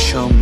Paşam